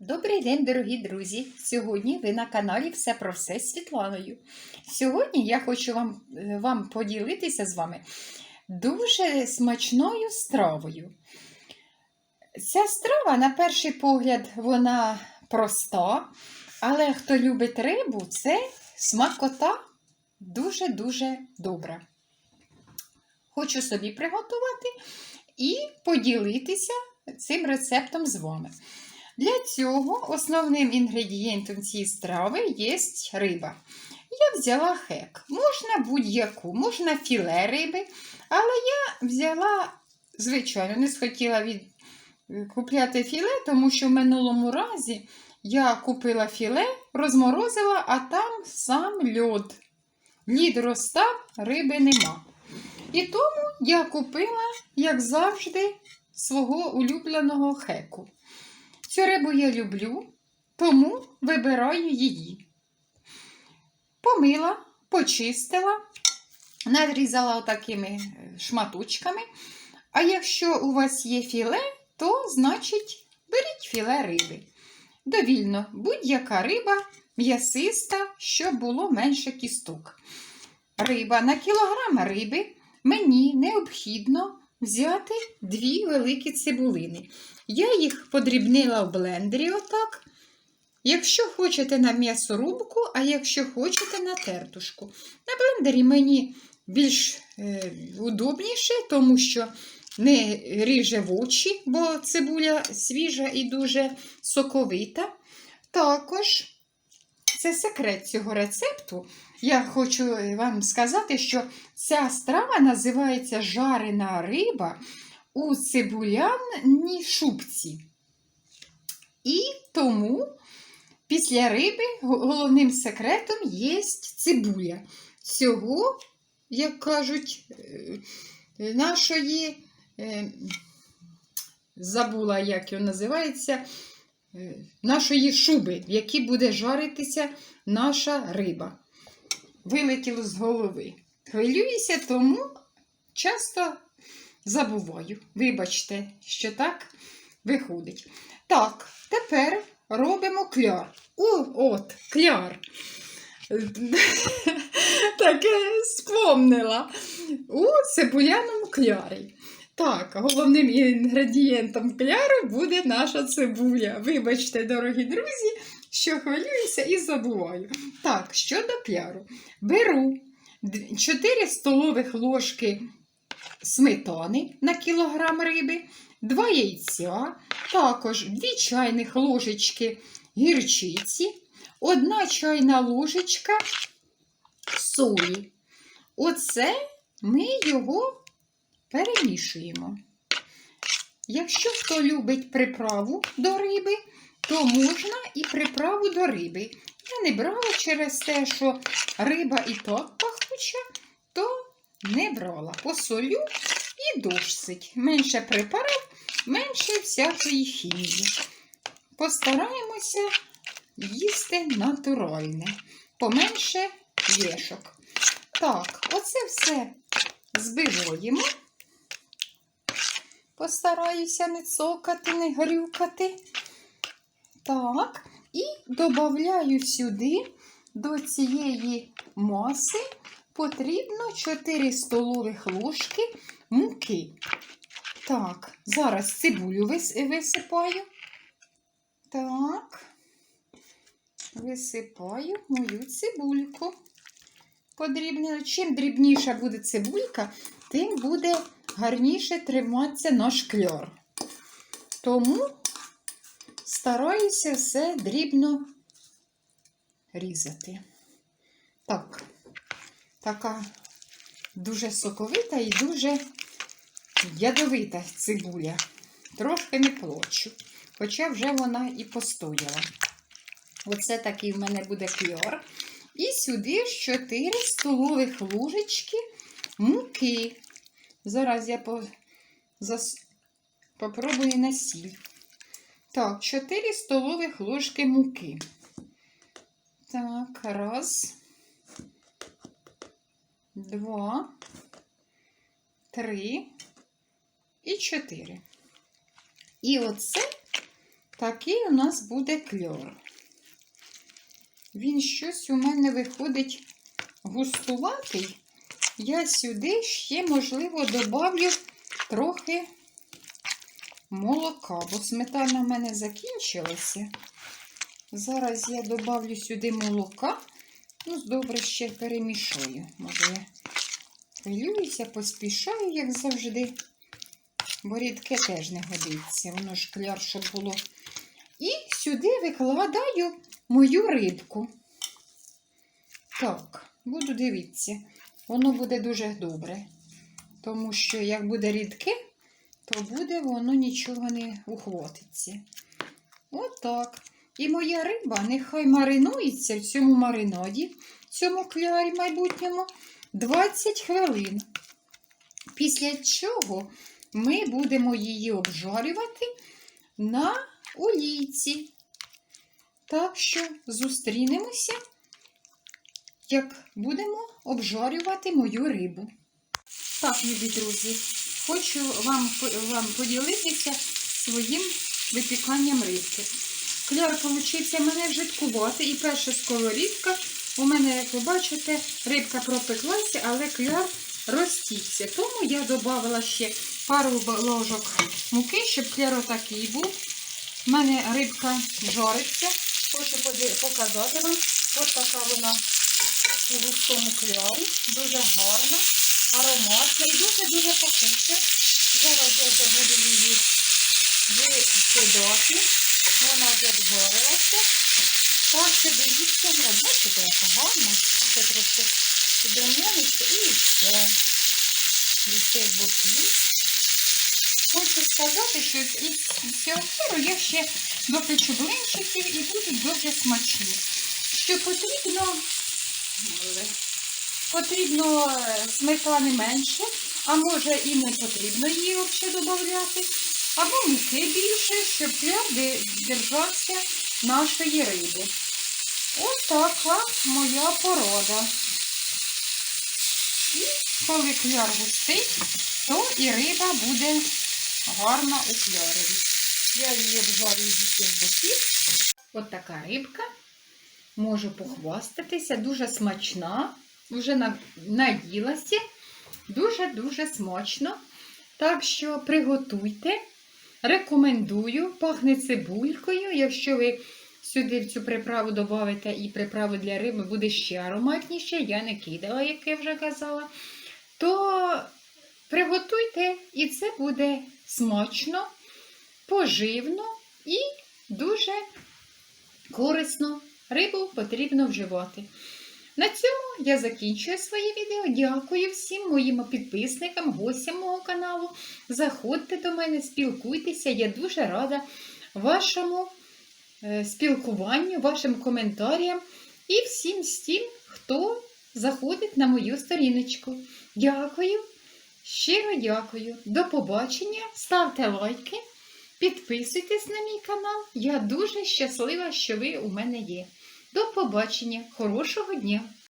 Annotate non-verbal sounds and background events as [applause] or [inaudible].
Добрий день, дорогі друзі! Сьогодні ви на каналі Все про все з Світланою. Сьогодні я хочу вам, е, вам поділитися з вами дуже смачною стравою. Ця страва, на перший погляд, вона проста, але хто любить рибу, це смакота дуже-дуже добра. Хочу собі приготувати і поділитися цим рецептом з вами. Для цього основним інгредієнтом цієї страви є риба. Я взяла хек. Можна будь-яку, можна філе риби, але я взяла, звичайно, не схотіла від... купляти філе, тому що в минулому разі я купила філе, розморозила, а там сам льод. Лід розстав, риби нема. І тому я купила, як завжди, свого улюбленого хеку. Цю рибу я люблю, тому вибираю її. Помила, почистила, надрізала отакими шматочками. А якщо у вас є філе, то значить беріть філе риби. Довільно, будь-яка риба м'ясиста, щоб було менше кісток. Риба на кілограм риби мені необхідно взяти дві великі цибулини. Я їх подрібнила в блендері отак. Якщо хочете на м'ясорубку, а якщо хочете на тертушку. На блендері мені більш е, удобніше, тому що не ріже в очі, бо цибуля свіжа і дуже соковита. Також це секрет цього рецепту. Я хочу вам сказати, що ця страва називається жарена риба у цибуляній шубці. І тому після риби головним секретом є цибуля. Цього, як кажуть, е, нашої, е, забула, як його називається, е, нашої шуби, в якій буде жаритися наша риба. Вилетіло з голови. Хвилююся, тому часто забуваю. Вибачте, що так виходить. Так, тепер робимо кляр. О, от, кляр. [laughs] Таке спомнила. У цибуляному клярі. Так, головним інгредієнтом кляру буде наша цибуля. Вибачте, дорогі друзі, що хвилююся і забуваю. Так, щодо кляру. Беру 4 столових ложки сметани на кілограм риби, 2 яйця, також 2 чайних ложечки гірчиці, 1 чайна ложечка солі. Оце ми його перемішуємо. Якщо хто любить приправу до риби, то можна і приправу до риби. Я не брала через те, що риба і так пахуча, то не брала. Посолю і досить. Менше припарав, менше всякої хімії. Постараємося їсти натуральне, поменше єшок. Так, оце все збиваємо. Постараюся не цокати, не грюкати. Так, і додаю сюди до цієї маси потрібно 4 столових ложки муки. Так, зараз цибулю висипаю. Так, висипаю мою цибульку. Подрібнено. Чим дрібніша буде цибулька, тим буде гарніше триматися наш кльор. Тому стараюся все дрібно різати. Так, така дуже соковита і дуже ядовита цибуля. Трошки не плачу, хоча вже вона і постояла. Оце такий в мене буде кльор. І сюди ж 4 столових ложечки муки. Зараз я по... зас... попробую на сіль. Так, 4 столових ложки муки. Так, раз, два, три і чотири. І оце такий у нас буде кльор. Він щось у мене виходить густуватий. Я сюди ще, можливо, добавлю трохи молока, бо сметана в мене закінчилася. Зараз я добавлю сюди молока. Ну, добре ще перемішаю. Може, я хвилююся, поспішаю, як завжди. Бо рідке теж не годиться. Воно ж кляр, щоб було. І сюди викладаю мою рибку. Так, буду дивитися. Воно буде дуже добре. Тому що, як буде рідке, то буде воно нічого не ухватиться. Отак. І моя риба нехай маринується в цьому маринаді, в цьому клярі майбутньому 20 хвилин. Після чого ми будемо її обжарювати на олійці. Так що зустрінемося, як будемо обжарювати мою рибу. Так, любі друзі, хочу вам, вам поділитися своїм випіканням рибки. Кляр получився мене жидкувати і перша сковорідка. У мене, як ви бачите, рибка пропеклася, але кляр розтікся. Тому я додала ще пару ложок муки, щоб кляр такий був. У мене рибка жариться. Хочу показати вам. Ось така вона у густому клярі. Дуже гарна, ароматна і дуже-дуже пахуча. Зараз я вже буду її викидати. Вона вже згорилася. Так, що дивіться, град. Бачите, яка гарна. Ще трошки підрумяниться і все. З усіх боків. Хочу сказати, що із цього сиру я ще допечу блинчиків і будуть дуже смачні. Що потрібно, потрібно е, сметани менше, а може і не потрібно її взагалі додати. Або муки більше, щоб твердо держався нашої риби. Ось така моя порода. І коли кляр густий, то і риба буде гарна у клярові. Я її обжарю з усіх боків. Ось така рибка. Можу похвастатися, дуже смачна. Вже на- наїлася. Дуже-дуже смачно. Так що приготуйте. Рекомендую, пахне цибулькою. Якщо ви сюди в цю приправу додаите і приправу для риби, буде ще ароматніше. Я не кидала, як я вже казала. То приготуйте, і це буде смачно, поживно і дуже корисно. Рибу потрібно вживати. На цьому я закінчую своє відео. Дякую всім моїм підписникам, гостям мого каналу. Заходьте до мене, спілкуйтеся. Я дуже рада вашому е, спілкуванню, вашим коментарям і всім тим, хто заходить на мою сторіночку. Дякую, щиро дякую. До побачення. Ставте лайки, підписуйтесь на мій канал. Я дуже щаслива, що ви у мене є. До побачення, хорошого дня!